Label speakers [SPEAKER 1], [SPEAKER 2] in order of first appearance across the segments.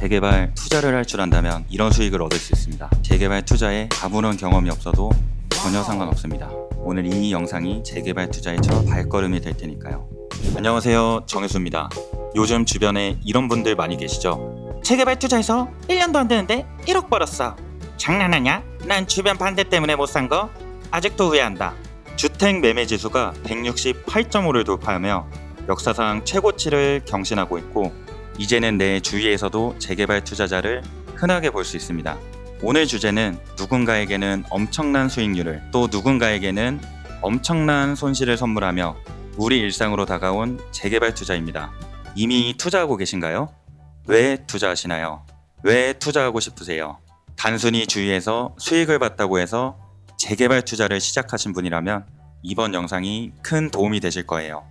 [SPEAKER 1] 재개발 투자를 할 줄 안다면 이런 수익을 얻을 수 있습니다. 재개발 투자에 아무런 경험이 없어도 전혀 상관없습니다. 오늘 이 영상이 재개발 투자의 첫 발걸음이 될 테니까요. 안녕하세요. 정혜수입니다. 요즘 주변에 이런 분들 많이 계시죠?
[SPEAKER 2] 재개발 투자해서 1년도 안 되는데 1억 벌었어. 장난하냐? 난 주변 반대 때문에 못 산 거 아직도 후회한다.
[SPEAKER 1] 주택 매매 지수가 168.5를 돌파하며 역사상 최고치를 경신하고 있고 이제는 내 주위에서도 재개발 투자자를 흔하게 볼 수 있습니다. 오늘 주제는 누군가에게는 엄청난 수익률을 또 누군가에게는 엄청난 손실을 선물하며 우리 일상으로 다가온 재개발 투자입니다. 이미 투자하고 계신가요? 왜 투자하시나요? 왜 투자하고 싶으세요? 단순히 주위에서 수익을 봤다고 해서 재개발 투자를 시작하신 분이라면 이번 영상이 큰 도움이 되실 거예요.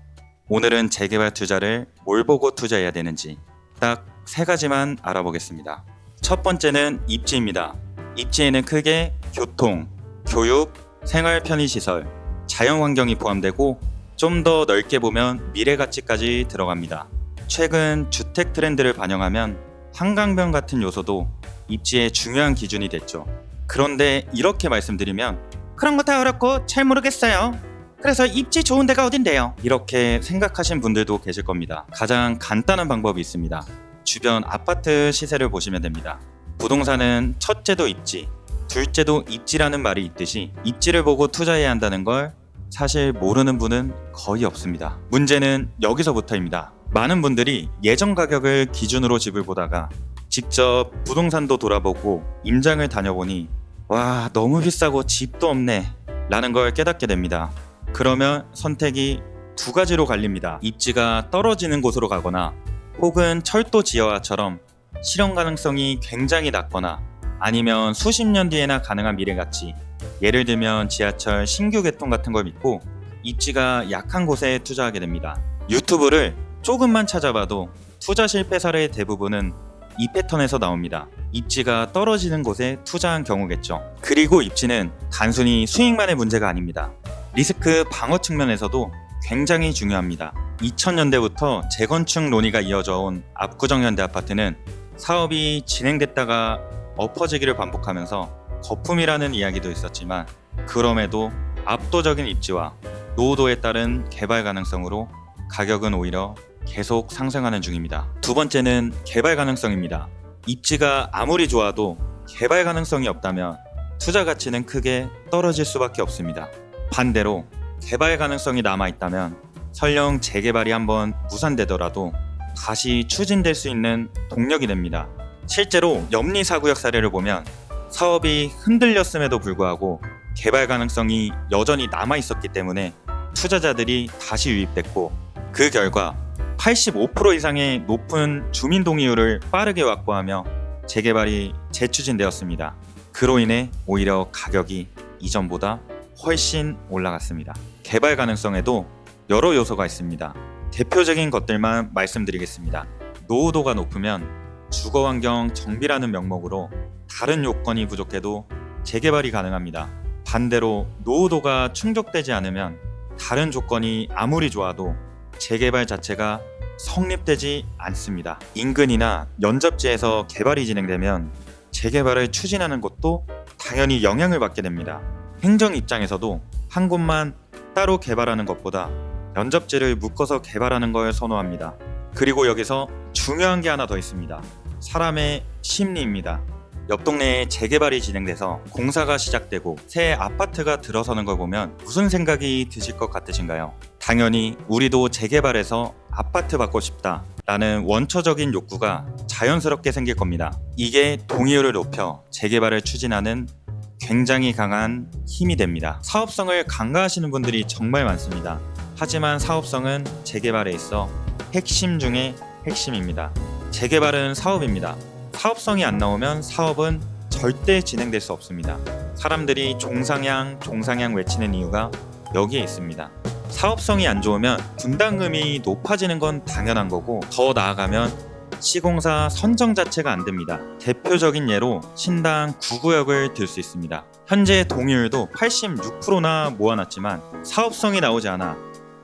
[SPEAKER 1] 오늘은 재개발 투자를 뭘 보고 투자해야 되는지 딱 세 가지만 알아보겠습니다. 첫 번째는 입지입니다. 입지에는 크게 교통, 교육, 생활 편의시설, 자연 환경이 포함되고 좀 더 넓게 보면 미래 가치까지 들어갑니다. 최근 주택 트렌드를 반영하면 한강변 같은 요소도 입지의 중요한 기준이 됐죠. 그런데 이렇게 말씀드리면
[SPEAKER 2] 그런 거 다 어렵고 잘 모르겠어요. 그래서 입지 좋은 데가 어딘데요?
[SPEAKER 1] 이렇게 생각하신 분들도 계실 겁니다. 가장 간단한 방법이 있습니다. 주변 아파트 시세를 보시면 됩니다. 부동산은 첫째도 입지, 둘째도 입지라는 말이 있듯이 입지를 보고 투자해야 한다는 걸 사실 모르는 분은 거의 없습니다. 문제는 여기서부터입니다. 많은 분들이 예전 가격을 기준으로 집을 보다가 직접 부동산도 돌아보고 임장을 다녀보니 와 너무 비싸고 집도 없네 라는 걸 깨닫게 됩니다. 그러면 선택이 두 가지로 갈립니다. 입지가 떨어지는 곳으로 가거나 혹은 철도 지하화처럼 실현 가능성이 굉장히 낮거나 아니면 수십 년 뒤에나 가능한 미래 가치 예를 들면 지하철 신규 개통 같은 걸 믿고 입지가 약한 곳에 투자하게 됩니다. 유튜브를 조금만 찾아봐도 투자 실패 사례의 대부분은 이 패턴에서 나옵니다. 입지가 떨어지는 곳에 투자한 경우겠죠. 그리고 입지는 단순히 수익만의 문제가 아닙니다. 리스크 방어 측면에서도 굉장히 중요합니다. 2000년대부터 재건축 논의가 이어져 온 압구정 현대 아파트는 사업이 진행됐다가 엎어지기를 반복하면서 거품이라는 이야기도 있었지만 그럼에도 압도적인 입지와 노후도에 따른 개발 가능성으로 가격은 오히려 계속 상승하는 중입니다. 두 번째는 개발 가능성입니다. 입지가 아무리 좋아도 개발 가능성이 없다면 투자 가치는 크게 떨어질 수밖에 없습니다. 반대로 개발 가능성이 남아 있다면 설령 재개발이 한번 무산되더라도 다시 추진될 수 있는 동력이 됩니다. 실제로 염리 사구역 사례를 보면 사업이 흔들렸음에도 불구하고 개발 가능성이 여전히 남아 있었기 때문에 투자자들이 다시 유입됐고 그 결과 85% 이상의 높은 주민 동의율을 빠르게 확보하며 재개발이 재추진되었습니다. 그로 인해 오히려 가격이 이전보다 훨씬 올라갔습니다. 개발 가능성에도 여러 요소가 있습니다. 대표적인 것들만 말씀드리겠습니다. 노후도가 높으면 주거 환경 정비라는 명목으로 다른 요건이 부족해도 재개발이 가능합니다. 반대로 노후도가 충족되지 않으면 다른 조건이 아무리 좋아도 재개발 자체가 성립되지 않습니다. 인근이나 연접지에서 개발이 진행되면 재개발을 추진하는 것도 당연히 영향을 받게 됩니다. 행정 입장에서도 한 곳만 따로 개발하는 것보다 연접지를 묶어서 개발하는 걸 선호합니다. 그리고 여기서 중요한 게 하나 더 있습니다. 사람의 심리입니다. 옆 동네에 재개발이 진행돼서 공사가 시작되고 새 아파트가 들어서는 걸 보면 무슨 생각이 드실 것 같으신가요? 당연히 우리도 재개발해서 아파트 받고 싶다 라는 원초적인 욕구가 자연스럽게 생길 겁니다. 이게 동의율을 높여 재개발을 추진하는 굉장히 강한 힘이 됩니다. 사업성을 강가하시는 분들이 정말 많습니다. 하지만 사업성은 재개발에 있어 핵심 중의 핵심입니다. 재개발은 사업입니다. 사업성이 안 나오면 사업은 절대 진행될 수 없습니다. 사람들이 종상향, 종상향 외치는 이유가 여기에 있습니다. 사업성이 안 좋으면 분담금이 높아지는 건 당연한 거고 더 나아가면 시공사 선정 자체가 안 됩니다. 대표적인 예로 신당 9구역을 들 수 있습니다. 현재 동의율도 86%나 모아놨지만 사업성이 나오지 않아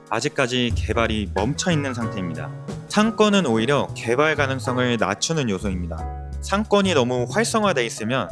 [SPEAKER 1] 아직까지 개발이 멈춰 있는 상태입니다. 상권은 오히려 개발 가능성을 낮추는 요소입니다. 상권이 너무 활성화돼 있으면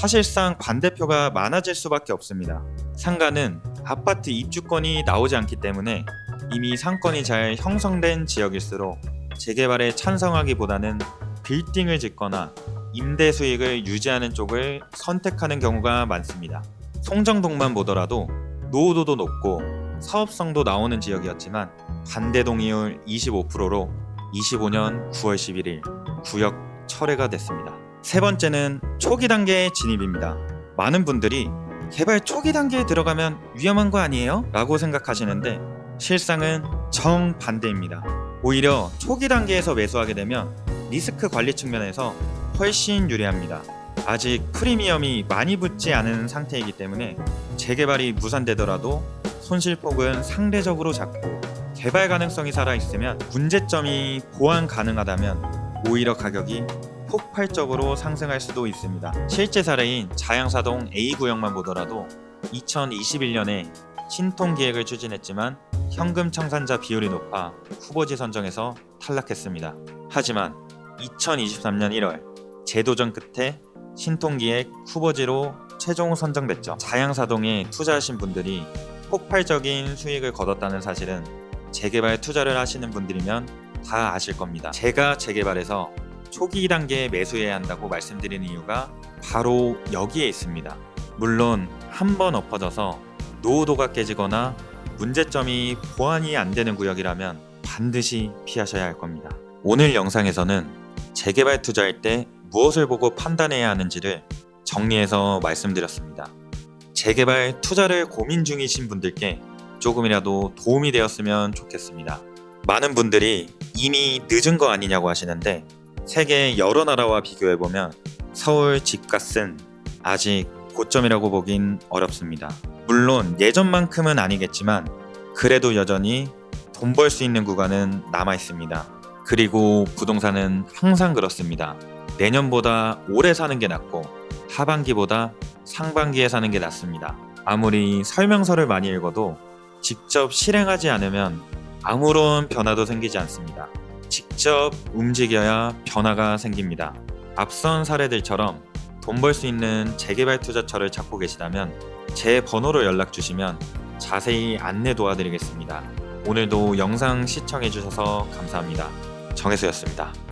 [SPEAKER 1] 사실상 반대표가 많아질 수밖에 없습니다. 상가는 아파트 입주권이 나오지 않기 때문에 이미 상권이 잘 형성된 지역일수록 재개발에 찬성하기보다는 빌딩을 짓거나 임대 수익을 유지하는 쪽을 선택하는 경우가 많습니다. 송정동만 보더라도 노후도도 높고 사업성도 나오는 지역이었지만 반대 동의율 25%로 25년 9월 11일 구역 철회가 됐습니다. 세 번째는 초기 단계의 진입입니다. 많은 분들이 개발 초기 단계에 들어가면 위험한 거 아니에요? 라고 생각하시는데 실상은 정반대입니다. 오히려 초기 단계에서 매수하게 되면 리스크 관리 측면에서 훨씬 유리합니다. 아직 프리미엄이 많이 붙지 않은 상태이기 때문에 재개발이 무산되더라도 손실폭은 상대적으로 작고 개발 가능성이 살아있으면 문제점이 보완 가능하다면 오히려 가격이 폭발적으로 상승할 수도 있습니다. 실제 사례인 자양사동 A 구역만 보더라도 2021년에 신통 기획을 추진했지만 현금 청산자 비율이 높아 후보지 선정에서 탈락했습니다. 하지만 2023년 1월 재도전 끝에 신통기획 후보지로 최종 선정됐죠. 자양사동에 투자하신 분들이 폭발적인 수익을 거뒀다는 사실은 재개발 투자를 하시는 분들이면 다 아실 겁니다. 제가 재개발에서 초기 단계에 매수해야 한다고 말씀드리는 이유가 바로 여기에 있습니다. 물론 한 번 엎어져서 노후도가 깨지거나 문제점이 보완이 안 되는 구역이라면 반드시 피하셔야 할 겁니다. 오늘 영상에서는 재개발 투자할 때 무엇을 보고 판단해야 하는지를 정리해서 말씀드렸습니다. 재개발 투자를 고민 중이신 분들께 조금이라도 도움이 되었으면 좋겠습니다. 많은 분들이 이미 늦은 거 아니냐고 하시는데 세계 여러 나라와 비교해보면 서울 집값은 아직 고점이라고 보긴 어렵습니다. 물론 예전만큼은 아니겠지만 그래도 여전히 돈 벌 수 있는 구간은 남아 있습니다. 그리고 부동산은 항상 그렇습니다. 내년보다 올해 사는 게 낫고 하반기보다 상반기에 사는 게 낫습니다. 아무리 설명서를 많이 읽어도 직접 실행하지 않으면 아무런 변화도 생기지 않습니다. 직접 움직여야 변화가 생깁니다. 앞선 사례들처럼 돈 벌 수 있는 재개발 투자처를 찾고 계시다면 제 번호로 연락 주시면 자세히 안내 도와드리겠습니다. 오늘도 영상 시청해 주셔서 감사합니다. 정혜수였습니다.